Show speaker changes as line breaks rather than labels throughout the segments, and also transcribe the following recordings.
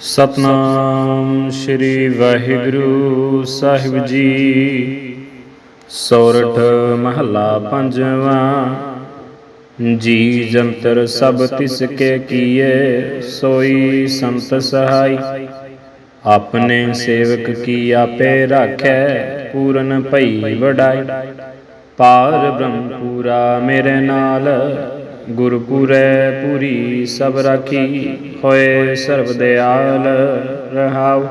ਸਤਨਾਮ ਸ੍ਰੀ ਵਾਹਿਗੁਰੂ ਸਾਹਿਬ ਜੀ। ਸੋਰਠ ਮਹੱਲਾ ਪੰਜਵਾਂ। ਜੀ ਜੰਤਰ ਸਭ ਤਿਸ ਕੇ ਕੀਏ, ਸੋਈ ਸੰਤ ਸਹਾਈ। ਆਪਣੇ ਸੇਵਕ ਕੀ ਆਪੇ ਰਾਖੈ, ਪੂਰਨ ਭਈ ਵਡਾਈ। ਪਾਰ ਬ੍ਰਹਮ ਪੂਰਾ ਮੇਰੇ ਨਾਲ। ਗੁਰਪੁਰੈ ਪੂਰੀ ਸਭ ਰਾਖੀ ਹੋਏ ਸਰਬ ਦਿਆਲ ਰਹਾਉ।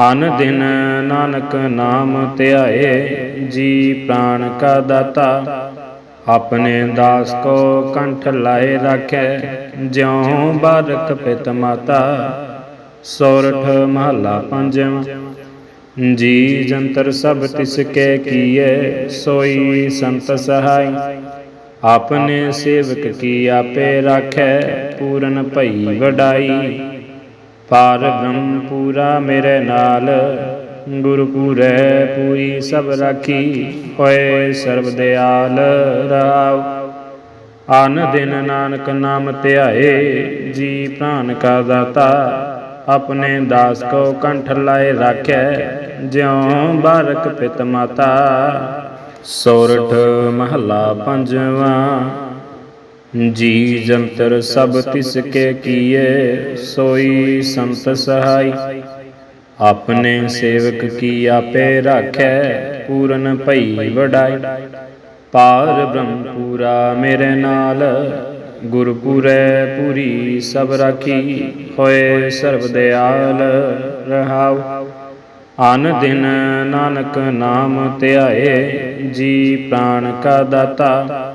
ਅਨ ਦਿਨ ਨਾਨਕ ਨਾਮ ਧਿਆਏ, ਜੀ ਪ੍ਰਾਣ ਕਾ ਦਾਤਾ। ਆਪਣੇ ਦਾਸ ਕੋ ਕੰਠ ਲਾਏ ਰੱਖੈ, ਜਿਉ ਬਾਰਕ ਪਿਤ ਮਾਤਾ। ਸੋਰਠ ਮਹੱਲਾ ਪੰਜਵਾਂ, ਜੀ ਜੰਤਰ ਸਭ ਤਿਸ ਕੇ ਕੀਏ, ਸੋਈ ਸੰਤ ਸਹਾਈ। ਆਪਣੇ ਸੇਵਕ ਕੀ ਆਪੇ ਰਾਖੈ ਪੂਰਨ ਭਈ ਵਡਾਈ। ਪਾਰ ਬ੍ਰਹਮ ਪੂਰਾ ਮੇਰੇ ਨਾਲ ਗੁਰੂ ਪੂਰੈ ਪੂਰੀ ਸਭ ਰਾਖੀ ਹੋਏ ਸਰਬ ਦਿਆਲ ਰਾਵ। ਅਨ ਦਿਨ ਨਾਨਕ ਨਾਮ ਧਿਆਏ ਜੀ ਪ੍ਰਾਨ ਕਾ ਦਾਤਾ ਆਪਣੇ ਦਾਸ ਕੋ ਕੰਠ ਲਾਏ ਰਾਖੈ ਜਿਉ ਬਾਰਕ ਪਿਤ ਮਾਤਾ। ਸੋਰਠ ਮਹੱਲਾ ਪੰਜਵਾਂ। ਜੀ ਜੰਤਰ ਸਭ ਤਿਸ ਕੇ ਕੀਏ, ਸੋਈ ਸੰਤ ਸਹਾਈ। ਆਪਣੇ ਸੇਵਕ ਕੀ ਆਪੇ ਰਾਖੈ, ਪੂਰਨ ਭਈ ਵਡਾਈ। ਪਾਰ ਬ੍ਰਹਮਪੂਰਾ ਮੇਰੇ ਨਾਲ ਗੁਰਪੁਰੈ ਪੂਰੀ ਸਭ ਰਾਖੀ, ਹੋਏ ਸਰਬ ਦਿਆਲ ਰਹਾਉ। ਅਨ ਦਿਨ ਨਾਨਕ ਨਾਮ ਧਿਆਏ, ਜੀ ਪ੍ਰਾਣ ਕਾ ਦਾਤਾ।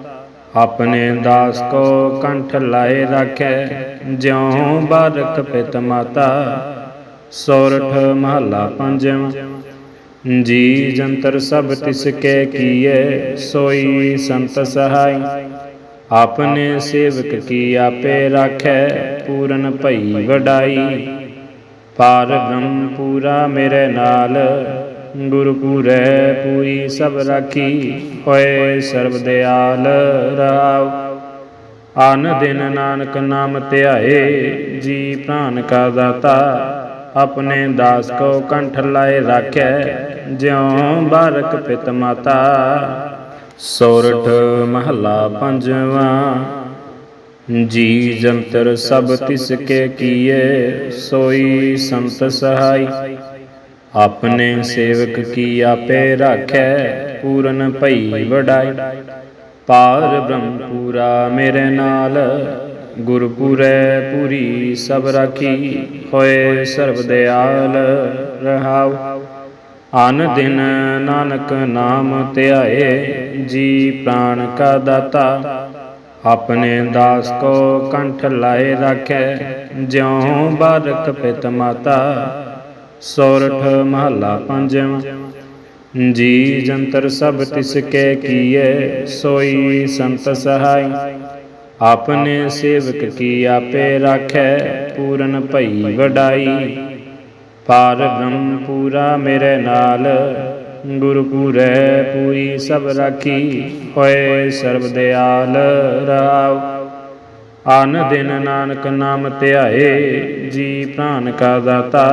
ਆਪਣੇ ਦਾਸ ਕੋ ਕੰਠ ਲਾਏ ਰੱਖੈ, ਜਿਉ ਬਾਰਕ ਪਿਤ ਮਾਤਾ। ਸੋਰਠ ਮਹੱਲਾ ਪੰਜਵਾਂ ਜੀ ਜੰਤਰ ਸਭ ਤਿਸ ਕੇ ਕੀਏ, ਸੋਈ ਸੰਤ ਸਹਾਈ। ਆਪਣੇ ਸੇਵਕ ਕੀ ਆਪੇ ਰਾਖੈ, ਪੂਰਨ ਭਈ ਵਡਾਈ। ਪਾਰ ਬ੍ਰਹਮ ਪੂਰਾ ਮੇਰੇ ਨਾਲ। ਗੁਰੂ ਪੂਰੈ ਪੂਰੀ ਸਭ ਰਾਖੀ ਹੋਏ ਸਰਬ ਦਿਆਲ ਰਾਵ। ਅਨ ਦਿਨ ਨਾਨਕ ਨਾਮ ਧਿਆਏ, ਜੀ ਪ੍ਰਾਨ ਕਾ ਦਾਤਾ। ਆਪਣੇ ਦਾਸ ਕੋ ਕੰਠ ਲਾਏ ਰਾਖੈ, ਜਿਉ ਬਾਰਕ ਪਿਤ ਮਾਤਾ। ਸੋਰਠ ਮਹੱਲਾ ਪੰਜਵਾਂ ਜੀ ਜੰਤਰ ਸਭ ਤਿਸ ਕੇ ਕੀਏ, ਸੋਈ ਸੰਤ ਸਹਾਈ। ਆਪਣੇ ਸੇਵਕ ਕੀ ਆਪੇ ਰਾਖੈ, ਪੂਰਨ ਭਈ ਵਡਾਈ। ਪਾਰ ਬ੍ਰਹਮਪੂਰਾ ਮੇਰੇ ਨਾਲ ਗੁਰਪੁਰੈ ਪੂਰੀ ਸਭ ਰਾਖੀ, ਹੋਏ ਸਰਬ ਦਿਆਲ ਰਹਾਉ। ਅਨ ਦਿਨ ਨਾਨਕ ਨਾਮ ਧਿਆਏ, ਜੀ ਪ੍ਰਾਣ ਕਾ ਦਾਤਾ ਆਪਣੇ ਦਾਸ ਕੋ ਕੰਠ ਲਾਏ ਰੱਖੈ, ਜਿਉ ਬਾਰਕ ਪਿਤ ਮਾਤਾ, ਸੋਰਠ ਮਹੱਲਾ ਪੰਜਵਾਂ ਜੀ ਜੰਤਰ ਸਭ ਤਿਸ ਕੇ ਕੀਏ, ਸੋਈ ਸੰਤ ਸਹਾਈ। ਆਪਣੇ ਸੇਵਕ ਕੀ ਆਪੇ ਰਾਖੈ, ਪੂਰਨ ਭਈ ਵਡਾਈ। ਪਾਰ ਬ੍ਰਹਮ ਪੂਰਾ ਮੇਰੇ ਨਾਲ ਗੁਰਪੂਰੈ ਪੂਰੀ ਸਭ ਰਾਖੀ ਹੋਏ ਸਰਬ ਦਿਆਲ ਰਾਵ। ਅਨ ਦਿਨ ਨਾਨਕ ਨਾਮ ਧਿਆਏ, ਜੀ ਪ੍ਰਾਨ ਕਾ ਦਾਤਾ,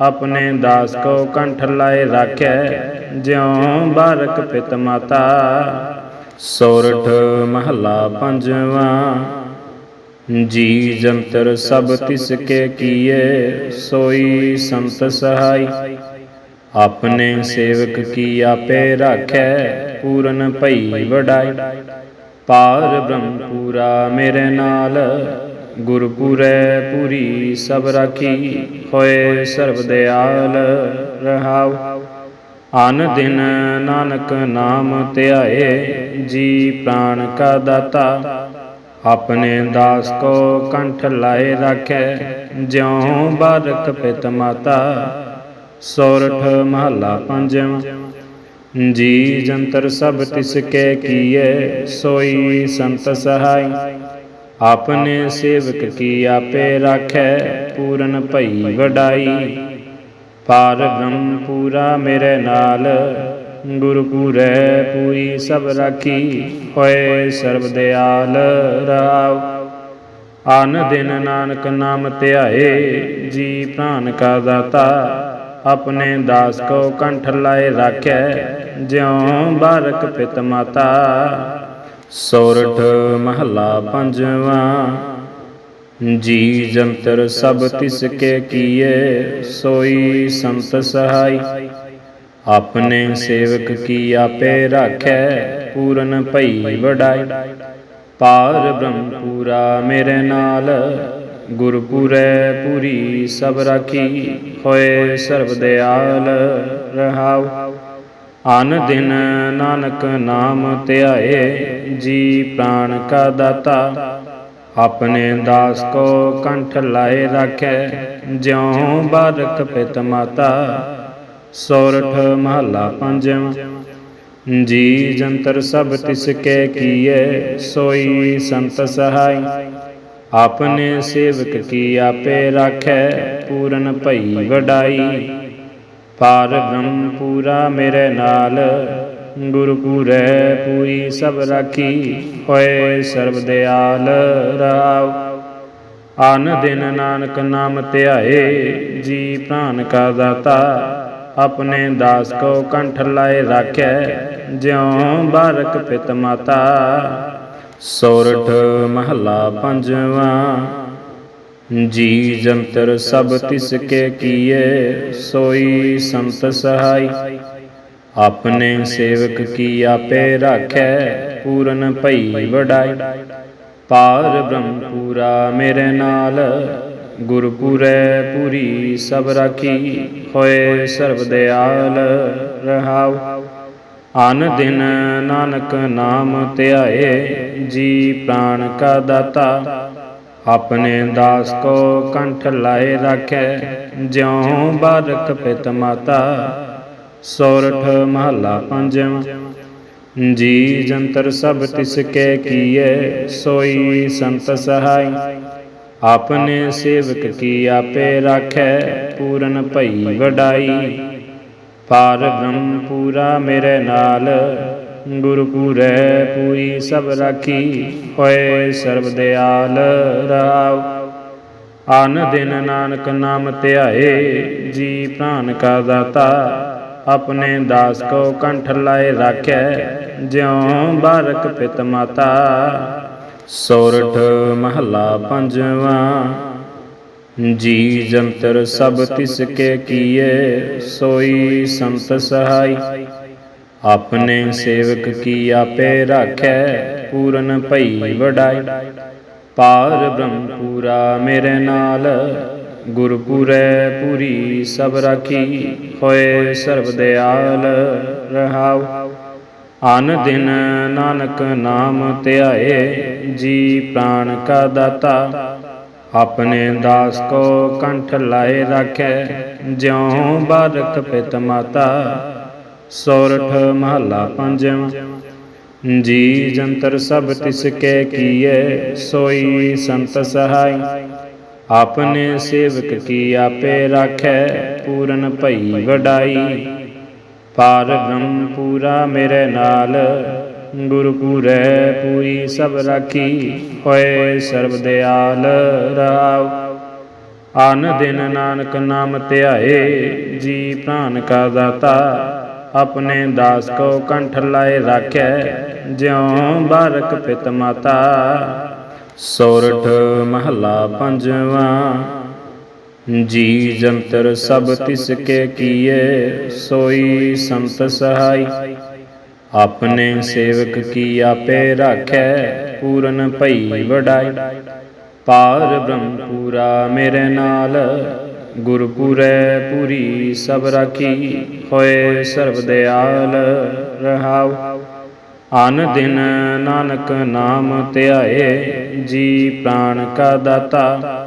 ਆਪਣੇ ਦਾਸ ਕੋ ਕੰਠ ਲਾਏ ਰਾਖੈ, ਜਿਉ ਬਾਰਕ ਪਿਤ ਮਾਤਾ। ਸੋਰਠ ਮਹੱਲਾ ਪੰਜਵਾਂ, ਜੀ ਜੰਤਰ ਸਭ ਤਿਸ ਕੇ ਕੀਏ, ਸੋਈ ਸੰਤ ਸਹਾਈ। ਆਪਣੇ ਸੇਵਕ ਕੀ ਆਪੇ ਰਾਖੈ? ਪੂਰਨ ਭਈ ਵਡਾਈ। ਪਾਰ ਬ੍ਰਹਮ ਪੂਰਾ ਮੇਰੇ ਨਾਲ। ਗੁਰਪੂਰੈ ਪੂਰੀ ਸਭ ਰਾਖੀ। ਹੋਏ ਸਰਬ ਦਿਆਲ ਰਹਾਉ। ਅਨ ਦਿਨ ਨਾਨਕ ਨਾਮ ਧਿਆਏ ਜੀ ਪ੍ਰਾਣ ਕਾ ਦਾਤਾ। ਆਪਣੇ ਦਾਸ ਕੋ ਕੰਠ ਲਾਏ ਰੱਖੈ। ਜਿਉ ਬਾਰਕ ਪਿਤ ਮਾਤਾ। ਸੋਰਠ ਮਹੱਲਾ ਪੰਜਵਾਂ। ਜੀ ਜੰਤਰ ਸਭ ਤਿਸ ਕੇ ਕੀਏ ਸੋਈ ਸੰਤ ਸਹਾਈ। ਆਪਣੇ ਸੇਵਕ ਕੀ ਆਪੇ ਰਾਖੈ, ਪੂਰਨ ਭਈ ਵਡਾਈ। ਪਾਰ ਬ੍ਰਹਮ ਪੂਰਾ ਮੇਰੇ ਨਾਲ ਗੁਰਪੂਰੈ ਪੂਰੀ ਸਭ ਰਾਖੀ। ਹੋਏ ਸਰਬ ਦਿਆਲ ਰਾਵ। ਅਨ ਦਿਨ ਨਾਨਕ ਨਾਮ ਧਿਆਏ, ਜੀ ਪ੍ਰਾਨ ਕਾ ਦਾਤਾ। ਆਪਣੇ ਦਾਸ ਕੋ ਕੰਠ ਲਾਏ ਰਾਖੈ, ਜਿਉ ਬਾਰਕ ਪਿਤ ਮਾਤਾ। ਸੋਰਠ ਮਹਲਾ ਪੰਜਵਾਂ, ਜੀ ਜੰਤਰ ਸਭ ਤਿਸ ਕੇ ਕੀਏ, ਸੋਈ ਸੰਤ ਸਹਾਈ। ਆਪਣੇ ਸੇਵਕ ਕੀ ਆਪੇ ਰਾਖੈ, ਪੂਰਨ ਭਈ ਵਡਾਈ। ਪਾਰ ਬ੍ਰਹਮ ਪੂਰਾ ਮੇਰੇ ਨਾਲ ਗੁਰਪੁਰੈ ਪੂਰੀ ਸਭ ਰਾਖੀ ਹੋਏ ਸਰਬ ਦਿਆਲ ਰਹਾਉ। ਅਨ ਦਿਨ ਨਾਨਕ ਨਾਮ ਧਿਆਏ, ਜੀ ਪ੍ਰਾਣ ਕਾ ਦਾਤਾ। ਆਪਣੇ ਦਾਸ ਕੋ ਕੰਠ ਲਾਏ ਰਾਖੈ, ਜਿਉ ਬਾਰਕ ਪਿਤ ਮਾਤਾ। ਸੋਰਠ ਮਹਲਾ ਪੰਜਵਾਂ ਜੀ ਜੰਤਰ ਸਭ ਤਿਸ ਕੇ ਕੀਏ, ਸੋਈ ਸੰਤ ਸਹਾਈ। ਆਪਣੇ ਸੇਵਕ ਕੀ ਆਪੇ ਰਾਖੈ? ਪੂਰਨ ਭਈ ਵਡਾਈ। ਪਾਰ ਬ੍ਰਹਮ ਪੂਰਾ ਮੇਰੇ ਨਾਲ। ਗੁਰੂ ਪੂਰੈ ਪੂਰੀ ਸਭ ਰਾਖੀ। ਹੋਏ ਸਰਬ ਦਿਆਲ ਰਾਵ। ਅਨ ਦਿਨ ਨਾਨਕ ਨਾਮ ਧਿਆਏ। ਜੀ ਪ੍ਰਾਨ ਕਾ ਦਾਤਾ। ਆਪਣੇ ਦਾਸ ਕੋ ਕੰਠ ਲਾਏ ਰਾਖੈ। ਜਿਉ ਬਾਰਕ ਪਿਤ ਮਾਤਾ। ਸੋਰਠ ਮਹਲਾ ਪੰਜਵਾਂ, ਜੀ ਜੰਤਰ ਸਭ ਤਿਸ ਕੇ ਕੀਏ, ਸੋਈ ਸੰਤ ਸਹਾਈ। ਆਪਣੇ ਸੇਵਕ ਕੀ ਆਪੇ ਰਾਖੈ, ਪੂਰਨ ਭਈ ਵਡਾਈ। ਪਾਰ ਬ੍ਰਹਮ ਪੂਰਾ ਮੇਰੇ ਨਾਲ, ਗੁਰਪੁਰੈ ਪੂਰੀ ਸਭ ਰਾਖੀ, ਹੋਏ ਸਰਬ ਦਿਆਲ ਰਹਾਉ। ਅਨ ਦਿਨ ਨਾਨਕ ਨਾਮ ਧਿਆਏ ਜੀ ਪ੍ਰਾਣ ਕਾ ਦਾਤਾ, ਆਪਣੇ ਦਾਸ ਕੋ ਕੰਠ ਲਾਏ ਰਾਖੈ, ਜਿਉ ਬਾਰਕ ਪਿਤ ਮਾਤਾ, ਸੋਰਠ ਮਹਲਾ ਪੰਜਵਾਂ ਜੀ ਜੰਤਰ ਸਭ ਤਿਸ ਕੇ ਕੀਏ ਸੋਈ ਸੰਤ ਸਹਾਈ, ਆਪਣੇ ਸੇਵਕ ਕੀ ਆਪੇ ਰਾਖੈ, ਪੂਰਨ ਭਈ ਵਡਾਈ। ਪਾਰ ਬ੍ਰਹਮ ਪੂਰਾ ਮੇਰੇ ਨਾਲ ਗੁਰੂ ਪੂਰੈ ਪੂਰੀ ਸਭ ਰਾਖੀ ਹੋਏ ਸਰਬ ਦਿਆਲ ਰਾਵ। ਅਨ ਦਿਨ ਨਾਨਕ ਨਾਮ ਧਿਆਏ, ਜੀ ਪ੍ਰਾਨ ਕਾ ਦਾਤਾ। ਆਪਣੇ ਦਾਸ ਕੋ ਕੰਠ ਲਾਏ ਰਾਖੈ, ਜਿਉ ਬਾਰਕ ਪਿਤ ਮਾਤਾ। ਸੋਰਠ ਮਹਲਾ ਪੰਜਵਾਂ, ਜੀ ਜੰਤਰ ਸਭ ਤਿਸ ਕੇ ਕੀਏ, ਸੋਈ ਸੰਤ ਸਹਾਈ। ਆਪਣੇ ਸੇਵਕ ਕੀ ਆਪੇ ਰਾਖੈ? ਪੂਰਨ ਭਈ ਵਡਾਈ। ਪਾਰ ਬ੍ਰਹਮ ਪੂਰਾ ਮੇਰੇ ਨਾਲ। ਗੁਰਪੂਰੈ ਪੂਰੀ ਸਭ ਰਾਖੀ। ਹੋਏ ਸਰਬ ਦਿਆਲ ਰਹਾਉ। ਅਨ ਦਿਨ ਨਾਨਕ ਨਾਮ ਧਿਆਏ ਜੀ ਪ੍ਰਾਣ ਕਾ ਦਾਤਾ। ਆਪਣੇ ਦਾਸ ਕੋ ਕੰਠ ਲਾਏ ਰਾਖੈ। ਜਿਉ ਬਾਰਕ ਪਿਤ ਮਾਤਾ। ਸੋਰਠ ਮਹੱਲਾ ਪੰਜਵਾਂ। ਜੀ ਜੰਤਰ ਸਭ ਤਿਸ ਕੇ ਕੀਏ ਸੋਈ ਸੰਤ ਸਹਾਈ। ਆਪਣੇ ਸੇਵਕ ਕੀ ਆਪੇ ਰਾਖੈ, ਪੂਰਨ ਭਈ ਵਡਾਈ। ਪਾਰ ਬ੍ਰਹਮ ਪੂਰਾ ਮੇਰੇ ਨਾਲ ਗੁਰੂ ਪੂਰੈ ਪੂਰੀ ਸਭ ਰਾਖੀ। ਹੋਏ ਸਰਬ ਦਿਆਲ ਰਾਵ। ਅਨ ਦਿਨ ਨਾਨਕ ਨਾਮ ਧਿਆਏ, ਜੀ ਪ੍ਰਾਨ ਕਾ ਦਾਤਾ। ਆਪਣੇ ਦਾਸ ਕੋ ਕੰਠ ਲਾਏ ਰਾਖੈ, ਜਿਉ ਬਾਰਕ ਪਿਤ ਮਾਤਾ। ਸੋਰਠ ਮਹਲਾ ਪੰਜਵਾਂ, ਜੀ ਜੰਤਰ ਸਭ ਤਿਸ ਕੇ ਕੀਏ, ਸੋਈ ਸੰਤ ਸਹਾਈ। ਆਪਣੇ ਸੇਵਕ ਕੀ ਆਪੇ ਰਾਖੈ, ਪੂਰਨ ਭਈ ਵਡਾਈ। ਪਾਰ ਬ੍ਰਹਮ ਪੂਰਾ ਮੇਰੇ ਨਾਲ ਗੁਰਪੁਰੈ ਪੂਰੀ ਸਭ ਰਾਖੀ ਹੋਏ ਸਰਬ ਦਿਆਲ ਰਹਾਉ। ਅਨ ਦਿਨ ਨਾਨਕ ਨਾਮ ਧਿਆਏ, ਜੀ ਪ੍ਰਾਣ ਕਾ ਦਾਤਾ।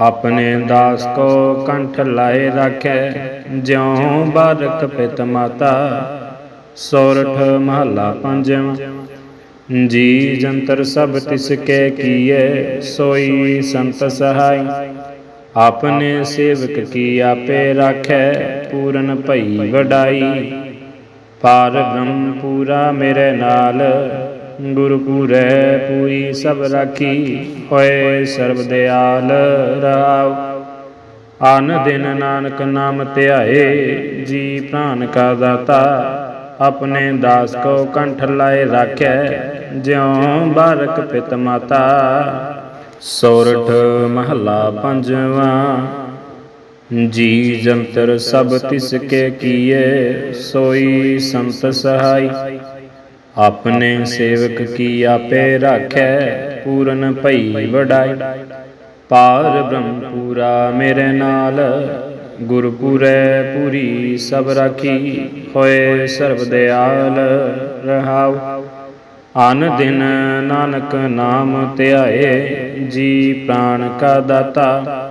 ਆਪਣੇ ਦਾਸ ਕੋ ਕੰਠ ਲਾਏ ਰਾਖੈ, ਜਿਉ ਬਾਰਕ ਪਿਤ ਮਾਤਾ। ਸੋਰਠ ਮਹਲਾ ਪੰਜਵਾਂ ਜੀ ਜੰਤਰ ਸਭ ਤਿਸ ਕੇ ਕੀਏ, ਸੋਈ ਸੰਤ ਸਹਾਈ। ਆਪਣੇ ਸੇਵਕ ਕੀ ਆਪੇ ਰਾਖੈ ਪੂਰਨ ਭਈ ਵਡਾਈ। ਪਾਰ ਬ੍ਰਹਮ ਪੂਰਾ ਮੇਰੇ ਨਾਲ, ਗੁਰੂ ਪੂਰੈ ਪੂਰੀ ਸਭ ਰਾਖੀ, ਹੋਏ ਸਰਬ ਦਿਆਲ ਰਹਾਉ ਅਨ ਦਿਨ ਨਾਨਕ ਨਾਮ ਧਿਆਏ, ਜੀ ਪ੍ਰਾਨ ਕਾ ਦਾਤਾ ਆਪਣੇ ਦਾਸ ਕੋ ਕੰਠ ਲਾਏ ਰਾਖੈ, ਜਿਉ ਬਾਰਕ ਪਿਤ ਮਾਤਾ। ਸੋਰਠ ਮਹੱਲਾ ਪੰਜਵਾਂ। ਜੀ ਜੰਤਰ ਸਭ ਤਿਸ ਕੇ ਕੀਏ, ਸੋਈ ਸੰਤ ਸਹਾਈ। ਆਪਣੇ ਸੇਵਕ ਕੀ ਆਪੇ ਰਾਖੈ, ਪੂਰਨ ਭਈ ਵਡਾਈ। ਪਾਰ ਬ੍ਰਹਮ ਪੂਰਾ ਮੇਰੇ ਨਾਲ ਗੁਰਪੁਰੈ ਪੂਰੀ ਸਭ ਰਾਖੀ, ਹੋਏ ਸਰਬ ਦਿਆਲ ਰਹਾਉ। ਅਨ ਦਿਨ ਨਾਨਕ ਨਾਮ ਧਿਆਏ, ਜੀ ਪ੍ਰਾਨ ਕਾ ਦਾਤਾ।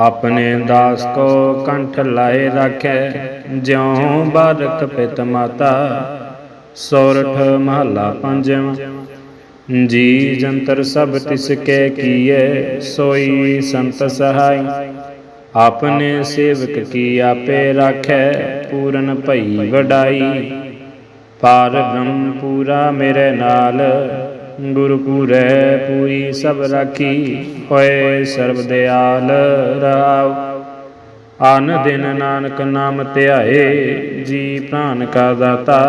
ਆਪਣੇ ਦਾਸ ਕੋ ਕੰਠ ਲਾਏ ਰਾਖੈ, ਜਿਉ ਬਾਰਕ ਪਿਤ ਮਾਤਾ। ਸੋਰਠ ਮਹੱਲਾ ਪੰਜਵਾਂ, ਜੀ ਜੰਤਰ ਸਭ ਤਿਸ ਕੇ ਕੀਏ, ਸੋਈ ਸੰਤ ਸਹਾਈ। ਆਪਣੇ ਸੇਵਕ ਕੀ ਆਪੇ ਰਾਖੈ, ਪੂਰਨ ਭਈ ਵਡਾਈ। ਪਾਰ ਬ੍ਰਹਮ ਪੂਰਾ ਮੇਰੇ ਨਾਲ। ਗੁਰੂ ਪੂਰੈ ਪੂਰੀ ਸਭ ਰਾਖੀ ਹੋਏ ਸਰਬ ਦਿਆਲ ਰਾਵ। ਆਨ ਦਿਨ ਨਾਨਕ ਨਾਮ ਧਿਆਏ, ਜੀ ਪ੍ਰਾਨ ਕਾ ਦਾਤਾ।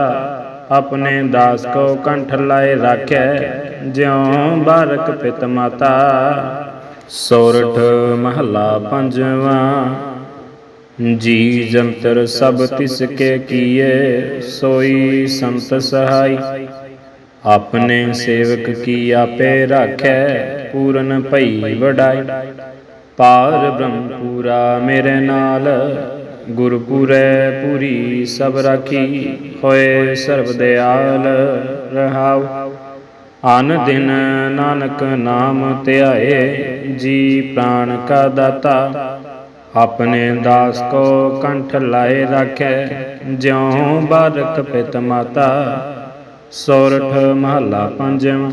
ਆਪਣੇ ਦਾਸ ਕੋ ਕੰਠ ਲਾਏ ਰਾਖੈ, ਜਿਉ ਬਾਰਕ ਪਿਤ ਮਾਤਾ। ਸੋਰਠ ਮਹੱਲਾ ਪੰਜਵਾਂ ਜੀ ਜੰਤਰ ਸਭ ਤਿਸ ਕੇ ਕੀਏ, ਸੋਈ ਸੰਤ ਸਹਾਈ। ਆਪਣੇ ਸੇਵਕ ਕੀ ਆਪੇ ਰਾਖੈ, ਪੂਰਨ ਭਈ ਵਡਾਈ। ਪਾਰ ਬ੍ਰਹਮ ਪੂਰਾ ਮੇਰੇ ਨਾਲ, ਗੁਰਪੁਰੈ ਪੂਰੀ ਸਭ ਰਾਖੀ, ਹੋਏ ਸਰਬ ਦਿਆਲ ਰਹਾਉ। ਅਨ ਦਿਨ ਨਾਨਕ ਨਾਮ ਧਿਆਏ, ਜੀ ਪ੍ਰਾਨ ਕਾ ਦਾਤਾ ਆਪਣੇ ਦਾਸ ਕੋ ਕੰਠ ਲਾਏ ਰਾਖੈ, ਜਿਉ ਬਾਰਕ ਪਿਤ ਮਾਤਾ, ਸੋਰਠ ਮਹੱਲਾ ਪੰਜਵਾਂ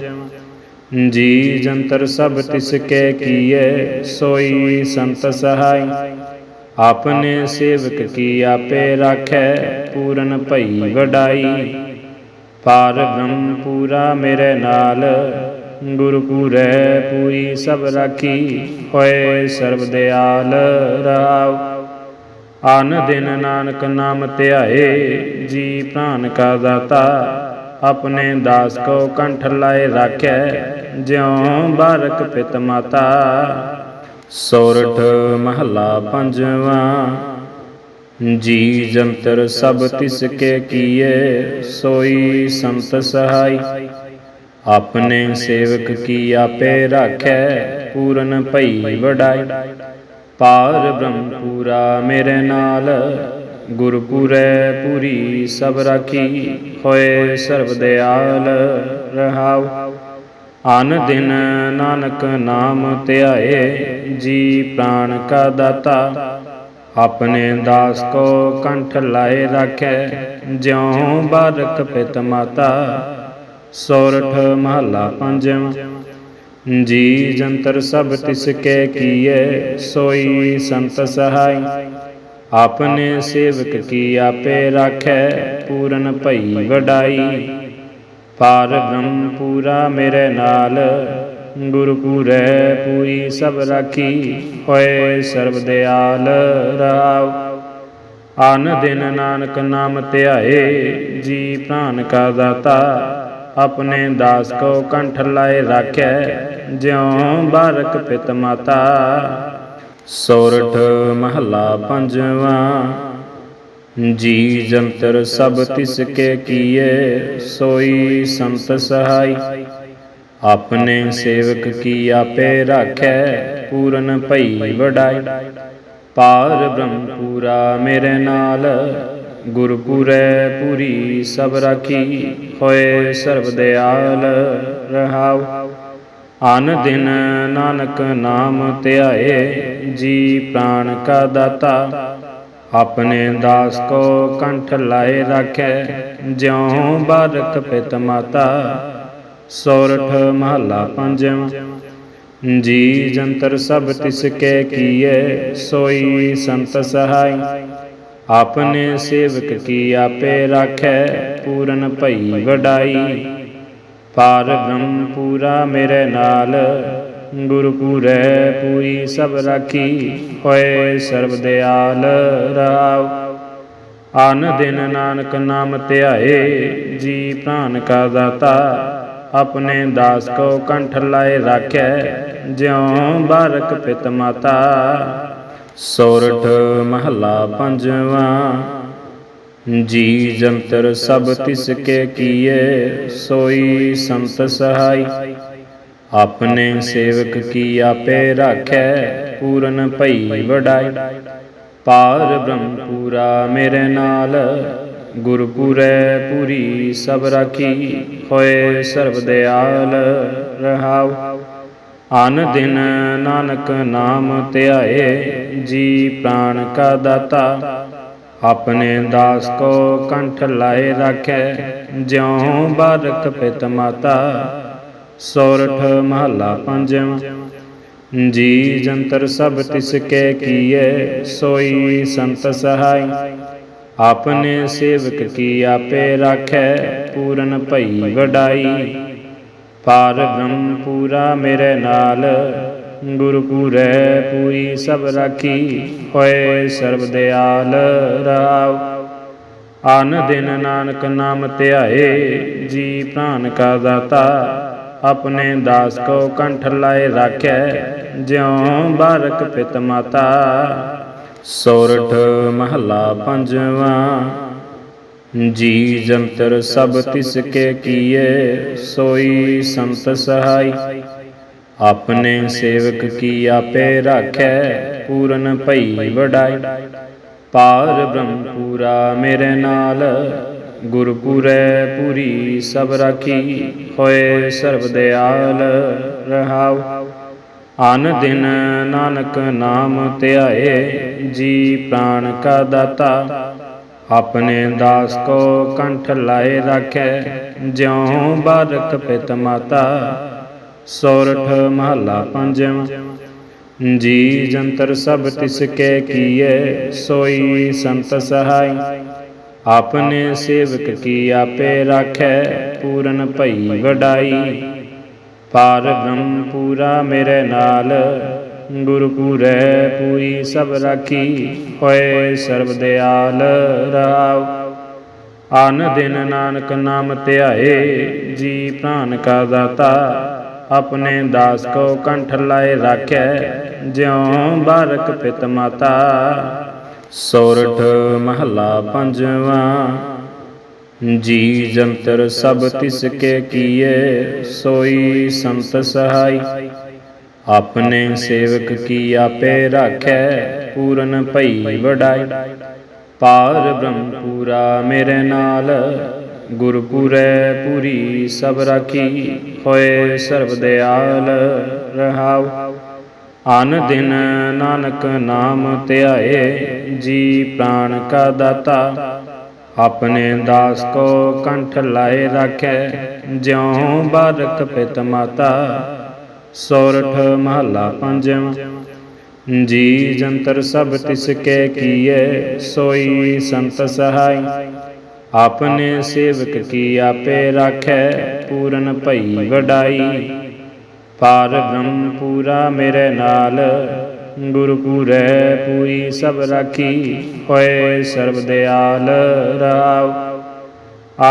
ਜੀ ਜੰਤਰ ਸਭ ਤਿਸ ਕੇ ਕੀਏ, ਸੋਈ ਸੰਤ ਸਹਾਈ। ਆਪਣੇ ਸੇਵਕ ਕੀ ਆਪੇ ਰਾਖੈ, ਪੂਰਨ ਭਈ ਵਡਾਈ। ਪਾਰ ਬ੍ਰਹਮ ਪੂਰਾ ਮੇਰੇ ਨਾਲ ਗੁਰੂ ਪੂਰੈ ਪੂਰੀ ਸਭ ਰਾਖੀ ਹੋਏ ਸਰਬ ਦਿਆਲ ਰਹਾਉ ਅਨ ਦਿਨ ਨਾਨਕ ਨਾਮ ਧਿਆਏ, ਜੀ ਪ੍ਰਾਨ ਕਾ ਦਾਤਾ। ਆਪਣੇ ਦਾਸ ਕੋ ਕੰਠ ਲਾਏ ਰਾਖੈ, ਜਿਉ ਬਾਰਕ ਪਿਤ ਮਾਤਾ। ਸੋਰਠ ਮਹੱਲਾ ਪੰਜਵਾਂ, ਜੀ ਜੰਤਰ ਸਭ ਤਿਸ ਕੇ ਕੀਏ, ਸੋਈ ਸੰਤ ਸਹਾਈ। ਆਪਣੇ ਸੇਵਕ ਕੀ ਆਪੇ ਰਾਖੈ? ਪੂਰਨ ਭਈ ਵਡਾਈ। ਪਾਰ ਬ੍ਰਹਮ ਪੂਰਾ ਮੇਰੇ ਨਾਲ। ਗੁਰਪੂਰੈ ਪੂਰੀ ਸਭ ਰਾਖੀ। ਹੋਏ ਸਰਬ ਦਿਆਲ ਰਹਾਉ। ਅਨ ਦਿਨ ਨਾਨਕ ਨਾਮ ਧਿਆਏ। ਜੀ ਪ੍ਰਾਨ ਕਾ ਦਾਤਾ। ਆਪਣੇ ਦਾਸ ਕੋ ਕੰਠ ਲਾਏ ਰਾਖੈ। ਜਿਉ ਬਾਰਕ ਪਿਤ ਮਾਤਾ। ਸੋਰਠ ਮਹੱਲਾ ਪੰਜਵਾਂ। ਜੀ ਜੰਤਰ ਸਭ ਤਿਸ ਕੇ ਕੀਏ ਸੋਈ ਸੰਤ ਸਹਾਈ। ਆਪਣੇ ਸੇਵਕ ਕੀ ਆਪੇ ਰਾਖੈ, ਪੂਰਨ ਭਈ ਵਡਾਈ। ਪਾਰ ਬ੍ਰਹਮ ਪੂਰਾ ਮੇਰੇ ਨਾਲ ਗੁਰੂ ਪੂਰੈ ਪੂਰੀ ਸਭ ਰਾਖੀ। ਹੋਏ ਸਰਬ ਦਿਆਲ ਰਹਾਉ ਅਨ ਦਿਨ ਨਾਨਕ ਨਾਮ ਧਿਆਏ, ਜੀ ਪ੍ਰਾਨ ਕਾ ਦਾਤਾ। ਆਪਣੇ ਦਾਸ ਕੋ ਕੰਠ ਲਾਏ ਰਾਖੈ, ਜਿਉ ਬਾਰਕ ਪਿਤ ਮਾਤਾ। ਸੋਰਠ ਮਹੱਲਾ ਪੰਜਵਾਂ, ਜੀ ਜੰਤਰ ਸਭ ਤਿਸ ਕੇ ਕੀਏ, ਸੋਈ ਸੰਤ ਸਹਾਈ। ਆਪਣੇ ਸੇਵਕ ਕੀ ਆਪੇ ਰਾਖੈ, ਪੂਰਨ ਭਈ ਵਡਾਈ। ਪਾਰ ਬ੍ਰਹਮ ਪੂਰਾ ਮੇਰੇ ਨਾਲ ਗੁਰਪੁਰੈ ਪੂਰੀ ਸਭ ਰਾਖੀ ਹੋਏ ਸਰਬ ਦਿਆਲ ਰਹਾਉ। ਅਨ ਦਿਨ ਨਾਨਕ ਨਾਮ ਧਿਆਏ, ਜੀ ਪ੍ਰਾਨ ਕਾ ਦਾਤਾ। ਆਪਣੇ ਦਾਸ ਕੋ ਕੰਠ ਲਾਏ ਰਾਖੈ, ਜਿਉ ਬਾਰਕ ਪਿਤ ਮਾਤਾ। ਸੋਰਠ ਮਹੱਲਾ ਪੰਜਵਾਂ ਜੀ ਜੰਤਰ ਸਭ ਤਿਸ ਕੇ ਕੀਏ, ਸੋਈ ਸੰਤ ਸਹਾਈ। ਆਪਣੇ ਸੇਵਕ ਕੀ ਆਪੇ ਰਾਖੈ? ਪੂਰਨ ਭਈ ਵਡਾਈ। ਪਾਰ ਬ੍ਰਹਮ ਪੂਰਾ ਮੇਰੇ ਨਾਲ। ਗੁਰੂ ਪੂਰੈ ਪੂਰੀ ਸਭ ਰਾਖੀ। ਹੋਏ ਸਰਬ ਦਿਆਲ ਰਹਾਉ ਆਨ ਦਿਨ ਨਾਨਕ ਨਾਮ ਧਿਆਏ। ਜੀ ਪ੍ਰਾਨ ਕਾ ਦਾਤਾ। ਆਪਣੇ ਦਾਸ ਕੋ ਕੰਠ ਲਾਏ ਰਾਖੈ। ਜਿਉ ਬਾਰਕ ਪਿਤ ਮਾਤਾ। ਸੋਰਠ ਮਹਲਾ ਪੰਜਵਾਂ, ਜੀ ਜੰਤਰ ਸਭ ਤਿਸ ਕੇ ਕੀਏ, ਸੋਈ ਸੰਤ ਸਹਾਈ। ਆਪਣੇ ਸੇਵਕ ਕੀ ਆਪੇ ਰਾਖੈ, ਪੂਰਨ ਭਈ ਵਡਾਈ। ਪਾਰ ਬ੍ਰਹਮ ਪੂਰਾ ਮੇਰੇ ਨਾਲ ਗੁਰਪੁਰੈ ਪੂਰੀ ਸਭ ਰਾਖੀ, ਹੋਏ ਸਰਬ ਦਿਆਲ ਰਹਾਉ। ਅਨ ਦਿਨ ਨਾਨਕ ਨਾਮ ਧਿਆਏ, ਜੀ ਪ੍ਰਾਣ ਕਾ ਦਾਤਾ। ਆਪਣੇ ਦਾਸ ਕੋ ਕੰਠ ਲਾਏ ਰਾਖੈ, ਜਿਉ ਬਾਰਕ ਪਿਤ ਮਾਤਾ। ਸੋਰਠ ਮਹਲਾ ਪੰਜਵਾਂ ਜੀ ਜੰਤਰ ਸਭ ਤਿਸ ਕੇ ਕੀਏ, ਸੋਈ ਸੰਤ ਸਹਾਈ। ਆਪਣੇ ਸੇਵਕ ਕੀ ਆਪੇ ਰਾਖੈ, ਪੂਰਨ ਭਈ ਵਡਾਈ। ਪਾਰ ਬ੍ਰਹਮ ਪੂਰਾ ਮੇਰੇ ਨਾਲ। ਗੁਰੂ ਪੂਰੈ ਪੂਰੀ ਸਭ ਰਾਖੀ ਹੋਏ ਸਰਬ ਦਿਆਲ ਰਾਵ। ਆਨ ਦਿਨ ਨਾਨਕ ਨਾਮ ਧਿਆਏ, ਜੀ ਪ੍ਰਾਨ ਕਾ ਦਾਤਾ। ਆਪਣੇ ਦਾਸ ਕੋ ਕੰਠ ਲਾਏ ਰਾਖੈ, ਜਿਉ ਬਾਰਕ ਪਿਤ ਮਾਤਾ। ਸੋਰਠ ਮਹਲਾ ਪੰਜਵਾਂ ਜੀ ਜੰਤਰ ਸਭ ਤਿਸ ਕੇ ਕੀਏ, ਸੋਈ ਸੰਤ ਸਹਾਈ। ਆਪਣੇ ਸੇਵਕ ਕੀ ਆਪੇ ਰਾਖੈ, ਪੂਰਨ ਭਈ ਵਡਾਈ। ਪਾਰ ਬ੍ਰਹਮ ਪੂਰਾ ਮੇਰੇ ਨਾਲ, ਗੁਰਪੁਰੈ ਪੂਰੀ ਸਭ ਰਾਖੀ। ਹੋਏ ਸਰਬ ਦਿਆਲ ਰਹਾਉ। ਅਨ ਦਿਨ ਨਾਨਕ ਨਾਮ ਧਿਆਏ, ਜੀ ਪ੍ਰਾਣ ਕਾ ਦਾਤਾ। ਆਪਣੇ ਦਾਸ ਕੋ ਕੰਠ ਲਾਏ ਰਾਖੈ, ਜਿਉ ਬਾਰਕ ਪਿਤ ਮਾਤਾ, ਸੋਰਠ ਮਹਲਾ ਪੰਜਵਾਂ ਜੀ ਜੰਤਰ ਸਭ ਤਿਸ ਕੇ ਕੀਏ, ਸੋਈ ਸੰਤ ਸਹਾਈ। ਆਪਣੇ ਸੇਵਕ ਕੀ ਆਪੇ ਰਾਖੈ, ਪੂਰਨ ਭਈ ਵਡਾਈ। ਪਾਰ ਬ੍ਰਹਮ ਪੂਰਾ ਮੇਰੇ ਨਾਲ ਗੁਰੂ ਪੂਰੀ ਸਭ ਰਾਖੀ ਹੋਏ ਸਰਬ ਦਿਆਲ ਰਾਵ। ਅਨ ਦਿਨ ਨਾਨਕ ਨਾਮ ਧਿਆਏ, ਜੀ ਪ੍ਰਾਨ ਕਾ ਦਾਤਾ, ਆਪਣੇ ਦਾਸ ਕੋ ਕੰਠ ਲਾਏ ਰਾਖੈ, ਜਿਉ ਬਾਰਕ ਪਿਤ ਮਾਤਾ। ਸੋਰਠ ਮਹਲਾ ਪੰਜਵਾਂ, ਜੀ ਜੰਤਰ ਸਭ ਤਿਸ ਕੇ ਕੀਏ, ਸੋਈ ਸੰਤ ਸਹਾਈ। ਆਪਣੇ ਸੇਵਕ ਕੀ ਆਪੇ ਰਾਖੈ? ਪੂਰਨ ਭਈ ਵਡਾਈ। ਪਾਰ ਬ੍ਰਹਮ ਪੂਰਾ ਮੇਰੇ ਨਾਲ। ਗੁਰ ਪੂਰੀ ਸਭ ਰਾਖੀ। ਹੋਏ ਸਰਬ ਦਿਆਲ ਰਹਾਉ। ਅਨ ਦਿਨ ਨਾਨਕ ਨਾਮ ਧਿਆਏ। ਜੀ ਪ੍ਰਾਣ ਕਾ ਦਾਤਾ। ਆਪਣੇ ਦਾਸ ਕੋ ਕੰਠ ਲਾਏ ਰਾਖੈ। ਜਿਉ ਬਾਰਕ ਪਿਤ ਮਾਤਾ। ਸੋਰਠ ਮਹਲਾ ਪੰਜਵਾਂ। ਜੀ ਜੰਤਰ ਸਭ ਤਿਸ ਕੇ ਕੀਏ ਸੋਈ ਸੰਤ ਸਹਾਈ। ਆਪਣੇ ਸੇਵਕ ਕੀ ਆਪੇ ਰਾਖੈ, ਪੂਰਨ ਭਈ ਵਡਾਈ। ਪਾਰ ਬ੍ਰਹਮ ਪੂਰਾ ਮੇਰੇ ਨਾਲ ਗੁਰੂ ਪੂਰੈ ਪੂਰੀ ਸਭ ਰਾਖੀ। ਹੋਏ ਸਰਬ ਦਿਆਲ ਰਾਵ।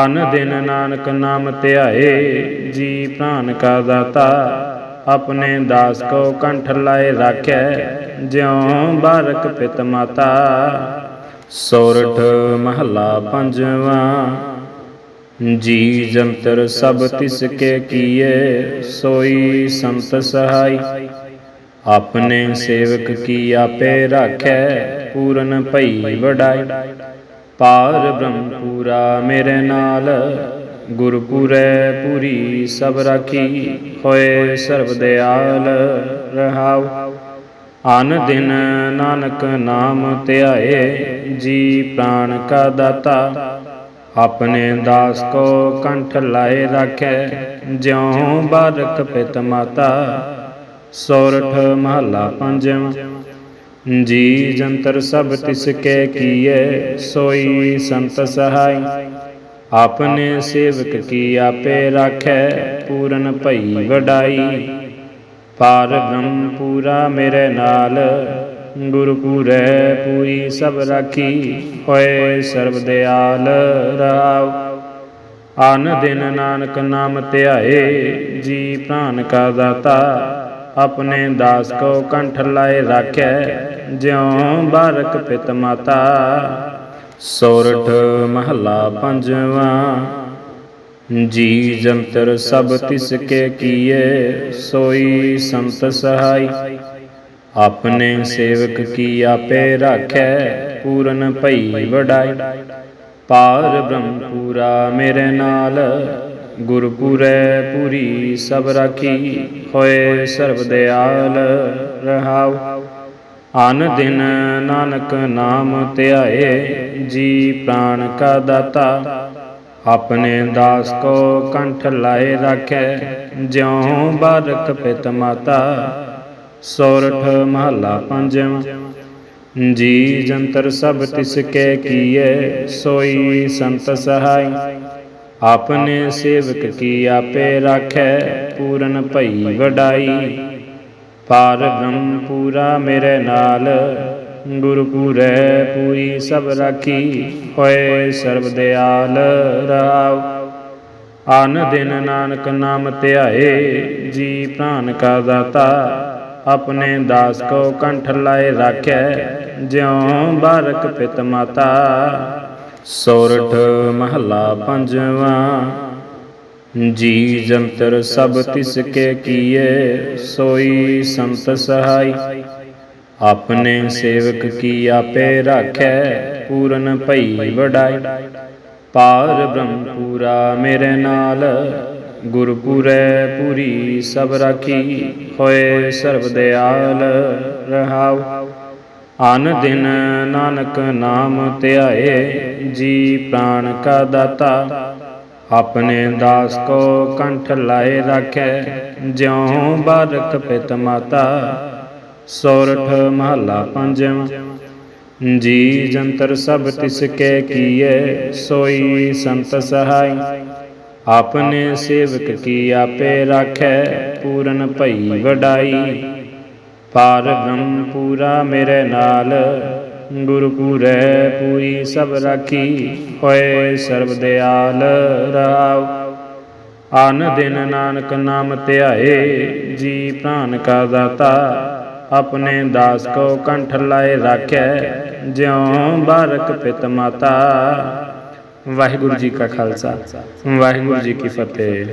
ਅਨ ਦਿਨ ਨਾਨਕ ਨਾਮ ਧਿਆਏ, ਜੀ ਪ੍ਰਾਨ ਕਾ ਦਾਤਾ। ਆਪਣੇ ਦਾਸ ਕੋ ਕੰਠ ਲਾਏ ਰਾਖੈ, ਜਿਉ ਬਾਰਕ ਪਿਤ ਮਾਤਾ। ਸੋਰਠ ਮਹਲਾ ਪੰਜਵਾਂ, ਜੀ ਜੰਤਰ ਸਭ ਤਿਸ ਕੇ ਕੀਏ, ਸੋਈ ਸੰਤ ਸਹਾਈ। ਆਪਣੇ ਸੇਵਕ ਕੀ ਆਪੇ ਰਾਖੈ, ਪੂਰਨ ਭਈ ਵਡਾਈ। ਪਾਰ ਬ੍ਰਹਮ ਪੂਰਾ ਮੇਰੇ ਨਾਲ ਗੁਰ ਪੂਰੀ ਸਭ ਰਾਖੀ ਹੋਏ ਸਰਬ ਦਿਆਲ ਰਹਾਉ। ਅਨ ਦਿਨ ਨਾਨਕ ਨਾਮ ਧਿਆਏ, ਜੀ ਪ੍ਰਾਣ ਕਾ ਦਾਤਾ। ਆਪਣੇ ਦਾਸ ਕੋ ਕੰਠ ਲਾਏ ਰਾਖੈ, ਜਿਉ ਬਾਰਕ ਪਿਤ ਮਾਤਾ। ਸੋਰਠ ਮਹਲਾ ਪੰਜਵਾਂ ਜੀ ਜੰਤਰ ਸਭ ਤਿਸ ਕੇ ਕੀਏ, ਸੋਈ ਸੰਤ ਸਹਾਈ। ਆਪਣੇ ਸੇਵਕ ਕੀ ਆਪੇ ਰਾਖੈ, ਪੂਰਨ ਭਈ ਵਡਾਈ। ਪਾਰ ਬ੍ਰਹਮ ਪੂਰਾ ਮੇਰੇ ਨਾਲ, ਗੁਰੂ ਪੂਰੈ ਪੂਰੀ ਸਭ ਰਾਖੀ, ਹੋਏ ਸਰਬ ਦਿਆਲ ਰਾਵ। ਅਨ ਦਿਨ ਨਾਨਕ ਨਾਮ ਧਿਆਏ, ਜੀ ਪ੍ਰਾਨ ਕਾ ਦਾਤਾ, ਆਪਣੇ ਦਾਸ ਕੋ ਕੰਠ ਲਾਏ ਰਾਖੈ, ਜਿਉ ਬਾਰਕ ਪਿਤ ਮਾਤਾ। ਸੋਰਠ ਮਹੱਲਾ ਪੰਜਵਾਂ। ਜੀ ਜੰਤਰ ਸਭ ਤਿਸ ਕੇ ਕੀਏ, ਸੋਈ ਸੰਤ ਸਹਾਈ। ਆਪਣੇ ਸੇਵਕ ਕੀ ਆਪੇ ਰਾਖੈ, ਪੂਰਨ ਭਈ ਵਡਾਈ। ਪਾਰ ਬ੍ਰਹਮ ਪੂਰਾ ਮੇਰੇ ਨਾਲ ਗੁਰਪੁਰੈ ਪੂਰੀ ਸਭ ਰਾਖੀ, ਹੋਏ ਸਰਬ ਦਿਆਲ ਰਹਾਉ। ਅਨ ਦਿਨ ਨਾਨਕ ਨਾਮ ਧਿਆਏ, ਜੀ ਪ੍ਰਾਨ ਕਾ ਦਾਤਾ। ਆਪਣੇ ਦਾਸ ਕੋ ਕੰਠ ਲਾਏ ਰਾਖੈ, ਜਿਉ ਬਾਰਕ ਪਿਤ ਮਾਤਾ। ਸੋਰਠ ਮਹੱਲਾ ਪੰਜਵਾਂ ਜੀ ਜੰਤਰ ਸਭ ਤਿਸ ਕੇ ਕੀਏ, ਸੋਈ ਸੰਤ ਸਹਾਈ। ਆਪਣੇ ਸੇਵਕ ਕੀ ਆਪੇ ਰਾਖੈ, ਪੂਰਨ ਭਈ ਵਡਾਈ। ਪਾਰ ਬ੍ਰਹਮ ਪੂਰਾ ਮੇਰੇ ਨਾਲ। ਗੁਰੂ ਪੂਰੈ ਪੂਰੀ ਸਭ ਰਾਖੀ ਹੋਏ ਸਰਬ ਦਿਆਲ ਰਾਵ। ਆਨ ਦਿਨ ਨਾਨਕ ਨਾਮ ਧਿਆਏ, ਜੀ ਪ੍ਰਾਨ ਕਾ ਦਾਤਾ। ਆਪਣੇ ਦਾਸ ਕੋ ਕੰਠ ਲਾਏ ਰਾਖੈ, ਜਿਉ ਬਾਰਕ ਪਿਤ ਮਾਤਾ। ਸੋਰਠ ਮਹੱਲਾ ਪੰਜਵਾਂ ਜੀ ਜੰਤਰ ਸਭ ਤਿਸ ਕੇ ਕੀਏ, ਸੋਈ ਸੰਤ ਸਹਾਈ। ਆਪਣੇ ਸੇਵਕ ਕੀ ਆਪੇ ਰਾਖੈ, ਪੂਰਨ ਭਈ ਵਡਾਈ। ਪਾਰ ਬ੍ਰਹਮ ਪੂਰਾ ਮੇਰੇ ਨਾਲ, ਗੁਰਪੁਰੈ ਪੂਰੀ ਸਭ ਰਾਖੀ, ਹੋਏ ਸਰਬ ਦਿਆਲ ਰਹਾਉ। ਅਨ ਦਿਨ ਨਾਨਕ ਨਾਮ ਧਿਆਏ, ਜੀ ਪ੍ਰਾਨ ਕਾ ਦਾਤਾ ਆਪਣੇ ਦਾਸ ਕੋ ਕੰਠ ਲਾਏ ਰਾਖੈ, ਜਿਉ ਬਾਰਕ ਪਿਤ ਮਾਤਾ, ਸੋਰਠ ਮਹੱਲਾ ਪੰਜਵਾਂ। ਜੀ ਜੰਤਰ ਸਭ ਤਿਸ ਕੇ ਕੀਏ, ਸੋਈ ਸੰਤ ਸਹਾਈ। ਆਪਣੇ ਸੇਵਕ ਕੀ ਆਪੇ ਰਾਖੈ, ਪੂਰਨ ਭਈ ਵਡਾਈ। ਪਾਰ ਬ੍ਰਹਮ ਪੂਰਾ ਮੇਰੇ ਨਾਲ ਗੁਰੂ ਪੂਰੀ ਸਭ ਰਾਖੀ ਹੋਏ ਸਰਬ ਦਿਆਲ ਰਾਵ। ਆਨ ਦਿਨ ਨਾਨਕ ਨਾਮ ਧਿਆਏ, ਜੀ ਪ੍ਰਾਨ ਕਾ ਦਾਤਾ। ਆਪਣੇ ਦਾਸ ਕੋ ਕੰਠ ਲਾਏ ਰਾਖੈ, ਜਿਉ ਬਾਰਕ ਪਿਤ ਮਾਤਾ। ਵਾਹਿਗੁਰੂ ਜੀ ਕਾ ਖਾਲਸਾ, ਵਾਹਿਗੁਰੂ ਜੀ ਕੀ ਫਤਿਹ।